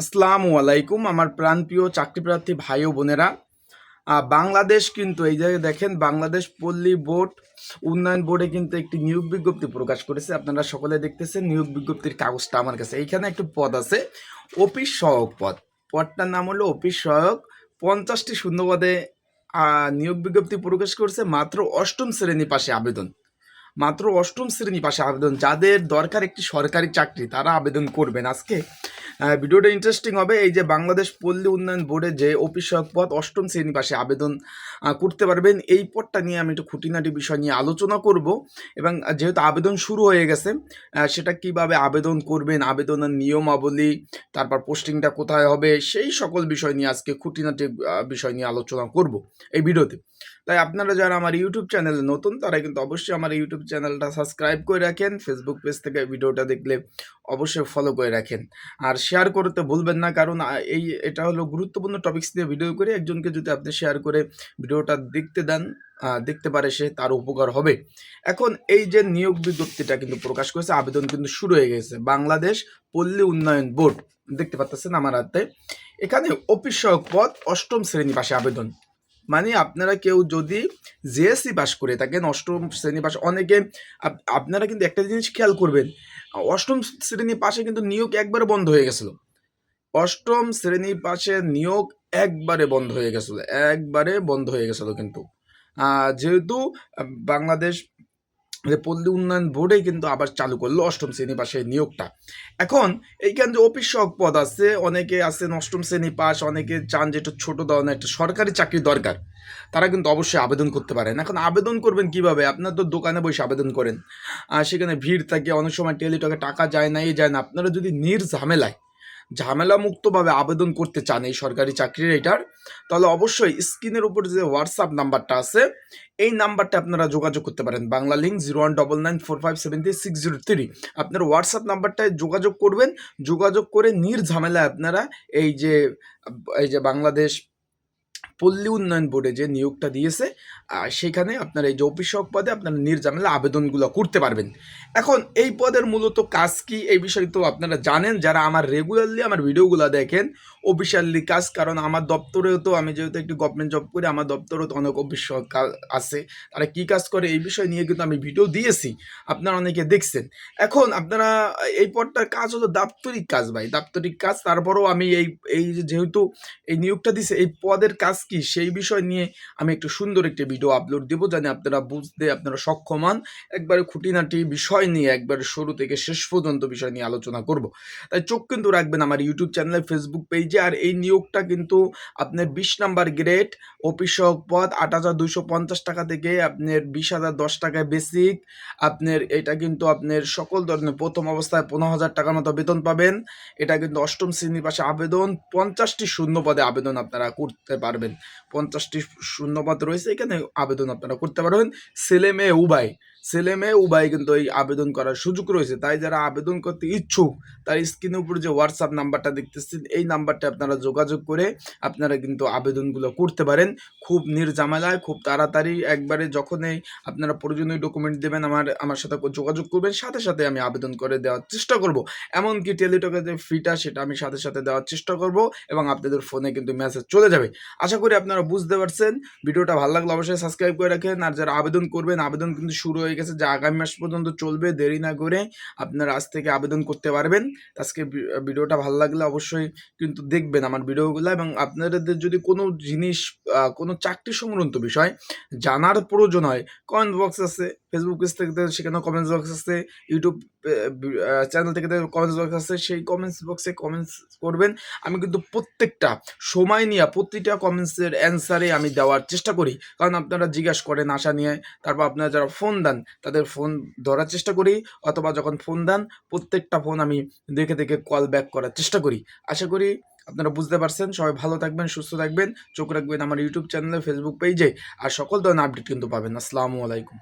আসসালামু আলাইকুম, আমার প্রাণপ্রিয় চাকরিপ্রার্থী ভাই ও বোনেরা। বাংলাদেশ কিন্তু, এই জায়গায় দেখেন, বাংলাদেশ পল্লী বোর্ড, উন্নয়ন বোর্ডে কিন্তু একটি নিয়োগ বিজ্ঞপ্তি প্রকাশ করেছে। আপনারা সকলে দেখতেছেন নিয়োগ বিজ্ঞপ্তির কাগজটা আমার কাছে। এইখানে একটি পদ আছে, অফিস সহায়ক পদ। পদটার নাম হলো অফিস সহায়ক। পঞ্চাশটি শূন্যপদে নিয়োগ বিজ্ঞপ্তি প্রকাশ করেছে, মাত্র অষ্টম শ্রেণি পাশে আবেদন। মাত্র অষ্টম শ্রেণি পাশে আবেদন। যাদের দরকার একটি সরকারি চাকরি, তারা আবেদন করবেন আজকে। ভিডিওটা ইন্টারেস্টিং হবে, এই যে বাংলাদেশ পল্লী উন্নয়ন বোর্ডে যে অফিসক পদ অষ্টম শ্রেণি পাশে আবেদন করতে পারবেন, এই পদটা নিয়ে আমি একটু খুঁটিনাটি বিষয় নিয়ে আলোচনা করব। এবং যেহেতু আবেদন শুরু হয়ে গেছে সেটা কীভাবে আবেদন করবেন, আবেদনের নিয়মাবলী, তারপর পোস্টিংটা কোথায় হবে, সেই সকল বিষয় নিয়ে আজকে খুঁটিনাটি বিষয় নিয়ে আলোচনা করব এই ভিডিওতে। তাই আপনারা যারা আমার ইউটিউব চ্যানেলে নতুন, তারা কিন্তু অবশ্যই আমার ইউটিউব চ্যানেলটা সাবস্ক্রাইব করে রাখেন ফেসবুক পেজ থেকে ভিডিওটা দেখলে অবশ্যই ফলো করে রাখেন। আর শেয়ার করতে ভুলবেন না, কারণ এই, এটা হলো গুরুত্বপূর্ণ টপিকস নিয়ে ভিডিও করে, একজনকে যদি আপনি শেয়ার করে ভিডিওটা দেখতে দেন দেখতে পারে সে তার উপকার হবে। এখন এই যে নিয়োগ বিজ্ঞপ্তিটা কিন্তু প্রকাশ করেছে, আবেদন কিন্তু শুরু হয়ে গেছে। বাংলাদেশ পল্লী উন্নয়ন বোর্ড, দেখতে পাচ্ছেন আমার হাতে। এখানে অফিস সহায়ক পদ অষ্টম শ্রেণি পাশে আবেদন। মানে আপনারা কেউ যদি জেএসসি পাস করে থাকেন অষ্টম শ্রেণি পাস অনেকে আপনারা কিন্তু একটা জিনিস খেয়াল করবেন, অষ্টম শ্রেণি পাশে কিন্তু নিয়োগ একবারে বন্ধ হয়ে গেছিল। অষ্টম শ্রেণি পাশে নিয়োগ একবারে বন্ধ হয়ে গেছিল, একবারে বন্ধ হয়ে গেছিল কিন্তু। যেহেতু বাংলাদেশ যে পল্লী উন্নয়ন বোর্ডেই কিন্তু আবার চালু করল অষ্টম শ্রেণি পাশে নিয়োগটা। এখন এইখানে যে অফিস সহক পদ আছে, অনেকে আছেন অষ্টম শ্রেণি পাস, অনেকে চান যে একটু ছোট ধরনের একটা সরকারি চাকরি দরকার। তারা কিন্তু অবশ্যই আবেদন করতে পারেন। এখন আবেদন করবেন কীভাবে? আপনার তো দোকানে বসে আবেদন করেন। আর সেখানে ভিড় থাকে, অনেক সময় টেলিটকে টাকা যায় না এই যায় না। আপনারা যদি নির্ঝামেলায় ঝামেলা মুক্তভাবে আবেদন করতে চান এই সরকারি চাকরির এটার তাহলে অবশ্যই স্ক্রিনের উপর যে হোয়াটসঅ্যাপ নাম্বারটা আছে, এই নাম্বারটা আপনারা যোগাযোগ করতে পারেন। Bangla link zero one double nine four five seven three six zero three. আপনার হোয়াটসঅ্যাপ নাম্বারটায় যোগাযোগ করবেন। যোগাযোগ করে নির্ঝামেলায় আপনারা এই যে এই যে বাংলাদেশ পল্লী উন্নয়ন বোর্ডে যে নিয়োগটা দিয়েছে সেখানে আপনার এই যে অফিসক পদে আপনারা নির্ঝামেলা আবেদনগুলো করতে পারবেন। এখন এই পদের মূলত কাজ কি? এই বিষয়ে তো আপনারা জানেন, যারা আমার রেগুলারলি আমার ভিডিওগুলো দেখেন অফিসিয়ালি কাজ, কারণ আমার দপ্তরেও তো আমি যেহেতু একটি গভর্নমেন্ট জব করি, আমার দপ্তরেও তো অনেক অফিস আছে। তারা কি কাজ করে এই বিষয় নিয়ে কিন্তু আমি ভিডিও দিয়েছি। আপনারা অনেকে দেখছেন। এখন আপনারা, এই পদটার কাজ হলো দাপ্তরিক কাজ ভাই, দাপ্তরিক কাজ। তারপরেও আমি এই এই যেহেতু এই নিয়োগটা দিছে এই পদের কাজ কি? সেই বিষয় নিয়ে আমি একটু সুন্দর একটি ভিডিও আপলোড দেবো জানি আপনারা বুঝতে, আপনারা সক্ষম হন। একবারে খুঁটিনাটি বিষয় নিয়ে, একবারে শুরু থেকে শেষ পর্যন্ত বিষয় নিয়ে আলোচনা করব। তাই চোখ কিন্তু রাখবেন আমার ইউটিউব চ্যানেলে ফেসবুক পেজে আর এই নিয়োগটা কিন্তু আপনার বিশ নাম্বার গ্রেড অফিস পদ আট হাজার দুইশো পঞ্চাশ টাকা থেকে আপনার বিশ হাজার দশ টাকায় বেসিক আপনার এটা কিন্তু আপনার সকল ধরনের প্রথম অবস্থায় পনেরো হাজার টাকার মতো বেতন পাবেন। এটা কিন্তু অষ্টম শ্রেণির পাশে আবেদন। পঞ্চাশটি শূন্য পদে আবেদন আপনারা করতে পারবেন। পঞ্চাশটি শূন্যপাত রয়েছে। এখানে আবেদন আপনারা করতে পারবেন। ছেলে মেয়ে উভয়। ছেলে মেয়ে উভয় কিন্তু এই আবেদন করার সুযোগ রয়েছে। তাই যারা আবেদন করতে ইচ্ছুক, তার স্ক্রিনের উপর যে হোয়াটসঅ্যাপ নাম্বারটা দেখতেছেন, এই নাম্বারটা আপনারা যোগাযোগ করে আপনারা কিন্তু আবেদনগুলো করতে পারেন। খুব নির্ঝামেলায়, খুব তাড়াতাড়ি একবারে যখনই আপনারা প্রয়োজনীয় ডকুমেন্ট দেবেন, আমার আমার সাথে যোগাযোগ করবেন, সাথে সাথে আমি আবেদন করে দেওয়ার চেষ্টা করব। এমনকি টেলিটকের যে ফিটা সেটা আমি সাথে সাথে দেওয়ার চেষ্টা করব এবং আপনাদের ফোনে কিন্তু মেসেজ চলে যাবে। আশা করি আপনারা বুঝতে পারছেন। ভিডিওটা ভালো লাগলে অবশ্যই সাবস্ক্রাইব করে রাখেন। আর যারা আবেদন করবেন, আবেদন কিন্তু শুরু হয়ে গেছে যা আগামী মাস পর্যন্ত চলবে, দেরি না করে আপনারা আজ থেকে আবেদন করতে পারবেন। আজকে ভিডিওটা ভালো লাগলে অবশ্যই কিন্তু দেখবেন আমার ভিডিওগুলো এবং আপনাদের যদি কোনো জিনিস কোনো চাকরি সংক্রান্ত বিষয় জানার প্রয়োজন হয় কমেন্ট বক্স আছে। ফেসবুক পেজ থেকে তো সেখানে কমেন্টস বক্স আছে। ইউটিউব চ্যানেল থেকে কমেন্টস বক্স আছে। সেই কমেন্টস বক্সে কমেন্টস করবেন। আমি কিন্তু প্রত্যেকটা সময় নিয়ে, প্রতিটা কমেন্টসের অ্যান্সারে আমি দেওয়ার চেষ্টা করি। কারণ আপনারা জিজ্ঞাসা করেন আশা নিয়ে, তারপর আপনারা যারা ফোন দেন, তাদের ফোন ধরার চেষ্টা করি, অথবা যখন ফোন দেন, প্রত্যেকটা ফোন আমি দেখে দেখে কল ব্যাক করার চেষ্টা করি। আশা করি আপনারা বুঝতে পারছেন। সবাই ভালো থাকবেন, সুস্থ থাকবেন। চোখ রাখবেন আমার ইউটিউব চ্যানেলে ফেসবুক পেজে আর সকল ধরনের আপডেট কিন্তু পাবেন। আসসালামু আলাইকুম।